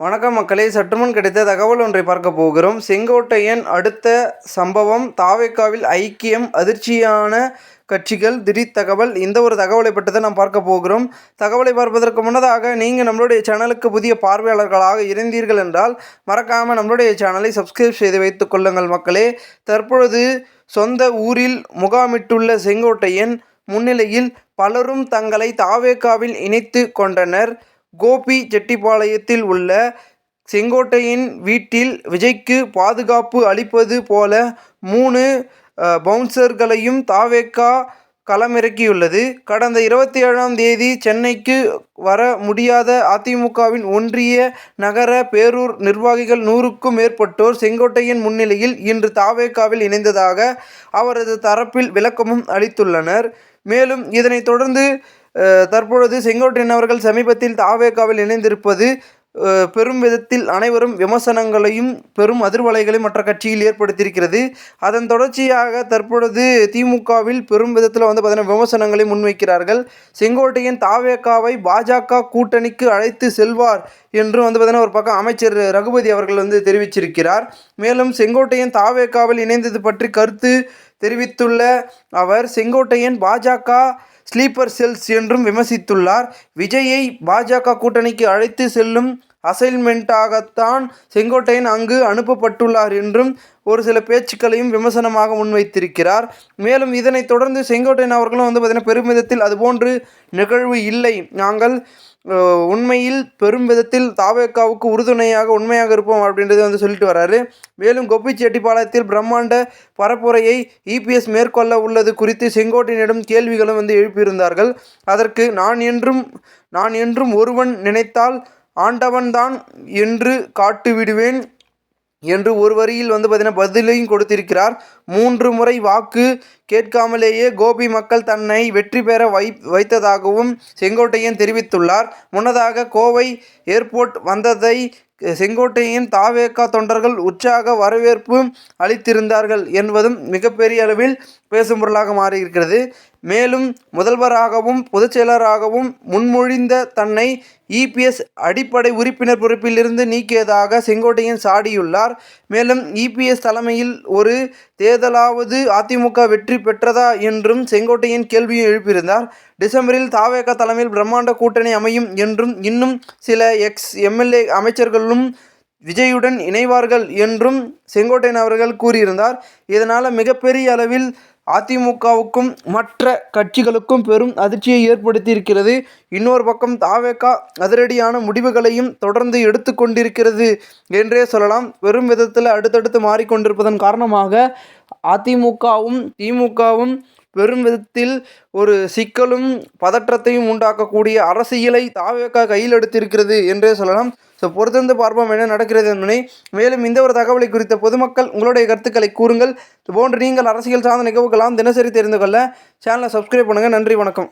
வணக்கம் மக்களே சற்றுமுன் கிடைத்த தகவல் ஒன்றை பார்க்க போகிறோம். செங்கோட்டையன் அடுத்த சம்பவம் தாவேக்காவில் ஐக்கியம் அதிர்ச்சியான கட்சிகள் திடீர் தகவல் இந்த ஒரு தகவலை பற்றி நாம் பார்க்க போகிறோம். தகவலை பார்ப்பதற்கு முன்னதாக நீங்கள் நம்மளுடைய சேனலுக்கு புதிய பார்வையாளர்களாக இருந்தீர்கள் என்றால் மறக்காமல் நம்மளுடைய சேனலை சப்ஸ்கிரைப் செய்து வைத்துக் கொள்ளுங்கள் மக்களே. தற்பொழுது சொந்த ஊரில் முகாமிட்டுள்ள செங்கோட்டையன் முன்னிலையில் பலரும் தங்களை தாவேக்காவில் இணைத்து கொண்டனர். கோபி செட்டிப்பாளையத்தில் உள்ள செங்கோட்டையின் வீட்டில் விஜய்க்கு பாதுகாப்பு அளிப்பது போல மூணு பவுன்சர்களையும் தாவேக்கா களமிறக்கியுள்ளது. கடந்த இருபத்தி ஏழாம் தேதி சென்னைக்கு வர முடியாத அதிமுகவின் ஒன்றிய நகர பேரூர் நிர்வாகிகள் நூறுக்கும் மேற்பட்டோர் செங்கோட்டையின் முன்னிலையில் இன்று தாவேக்காவில் இணைந்ததாக அவரது தரப்பில் விளக்கமும் அளித்துள்ளனர். மேலும் இதனைத் தொடர்ந்து தற்பொழுது செங்கோட்டையன் அவர்கள் சமீபத்தில் தாவேகாவில் இணைந்திருப்பது பெரும் விதத்தில் அனைவரும் விமர்சனங்களையும் பெரும் அதிர்வலைகளையும் மற்ற கட்சியில் ஏற்படுத்தியிருக்கிறது. அதன் தொடர்ச்சியாக தற்பொழுது திமுகவில் பெரும் விதத்தில் வந்து பார்த்தீங்கன்னா விமர்சனங்களை முன்வைக்கிறார்கள். செங்கோட்டையன் தாவேக்காவை பாஜக கூட்டணிக்கு அழைத்து செல்வார் என்றும் வந்து பார்த்தீங்கன்னா ஒரு பக்கம் அமைச்சர் ரகுபதி அவர்கள் வந்து தெரிவிச்சிருக்கிறார். மேலும் செங்கோட்டையன் தாவேக்காவில் இணைந்தது பற்றி கருத்து தெரிவித்துள்ள அவர் செங்கோட்டையன் பாஜக ஸ்லீப்பர் செல்ஸ் என்றும் விமர்சித்துள்ளார். விஜயை பாஜக கூட்டணிக்கு அழைத்து செல்லும் அசைன்மெண்ட்டாகத்தான் செங்கோட்டையன் அங்கு அனுப்பப்பட்டுள்ளார் என்றும் ஒரு சில பேச்சுக்களையும் விமர்சனமாக முன்வைத்திருக்கிறார். மேலும் இதனைத் தொடர்ந்து செங்கோட்டையன் அவர்களும் வந்து பார்த்திங்கன்னா பெருமிதத்தில் அதுபோன்று நிகழ்வு இல்லை. நாங்கள் உண்மையில் பெரும் விதத்தில் தாவேக்காவுக்கு உறுதுணையாக உண்மையாக இருப்போம் அப்படின்றத வந்து சொல்லிட்டு வர்றாரு மேலும் கோபிச்செட்டிப்பாளையத்தில் பிரம்மாண்ட பரப்புரையை இபிஎஸ் மேற்கொள்ள உள்ளது குறித்து செங்கோட்டையனிடம் கேள்விகளும் வந்து எழுப்பியிருந்தார்கள். அதற்கு நான் என்றும் நான் என்றும் ஒருவன் நினைத்தால் ஆண்டவன்தான் என்று காட்டுவிடுவேன் என்று ஒரு வரியில் வந்து பார்த்தீங்கன்னா பதிலையும் கொடுத்திருக்கிறார். மூன்று முறை வாக்கு கேட்காமலேயே கோபி மக்கள் தன்னை வெற்றி பெற வை வைத்ததாகவும் செங்கோட்டையன் தெரிவித்துள்ளார். முன்னதாக கோவை ஏர்போர்ட் வந்ததை செங்கோட்டையின் தாவேக்கா தொண்டர்கள் உற்சாக வரவேற்பு அளித்திருந்தார்கள் என்பதும் மிகப்பெரிய அளவில் பேசும் பொருளாக மாறியிருக்கிறது. மேலும் முதல்வராகவும் பொதுச் செயலராகவும் முன்மொழிந்த தன்னை இபிஎஸ் அடிப்படை உறுப்பினர் பொறுப்பிலிருந்து நீக்கியதாக செங்கோட்டையன் சாடியுள்ளார். மேலும் இபிஎஸ் தலைமையில் ஒரு தேர்தலாவது அதிமுக வெற்றி பெற்றதா என்றும் செங்கோட்டையன் கேள்வியும் எழுப்பியிருந்தார். டிசம்பரில் தாவேக தலைமையில் பிரம்மாண்ட கூட்டணி அமையும் என்றும் இன்னும் சில எக்ஸ் எம்எல்ஏ அமைச்சர்களும் விஜயுடன் இணைவார்கள் என்றும் செங்கோட்டையன் அவர்கள் கூறியிருந்தார். இதனால் மிகப்பெரிய அளவில் அதிமுகவுக்கும் மற்ற கட்சிகளுக்கும் பெரும் அதிர்ச்சியை ஏற்படுத்தியிருக்கிறது. இன்னொரு பக்கம் தாவேக்கா அதிரடியான முடிவுகளையும் தொடர்ந்து எடுத்து கொண்டிருக்கிறது என்றே சொல்லலாம். பெரும் விதத்தில் அடுத்தடுத்து மாறிக்கொண்டிருப்பதன் காரணமாக அதிமுகவும் திமுகவும் பெரும் விதத்தில் ஒரு சிக்கலும் பதற்றத்தையும் உண்டாக்கக்கூடிய அரசியலை தாவேக்கா கையில் எடுத்திருக்கிறது என்றே சொல்லலாம். ஸோ பொறுத்திருந்து பார்ப்போம் என்ன நடக்கிறது என்பதை. மேலும் இந்த ஒரு தகவலை குறித்த பொதுமக்கள் உங்களுடைய கருத்துக்களை கூறுங்கள். போன்று நீங்கள் அரசியல் சார்ந்த நிகழ்வுகளாம் தினசரி தெரிந்து கொள்ள சேனலை சப்ஸ்கிரைப் பண்ணுங்கள் நன்றி வணக்கம்.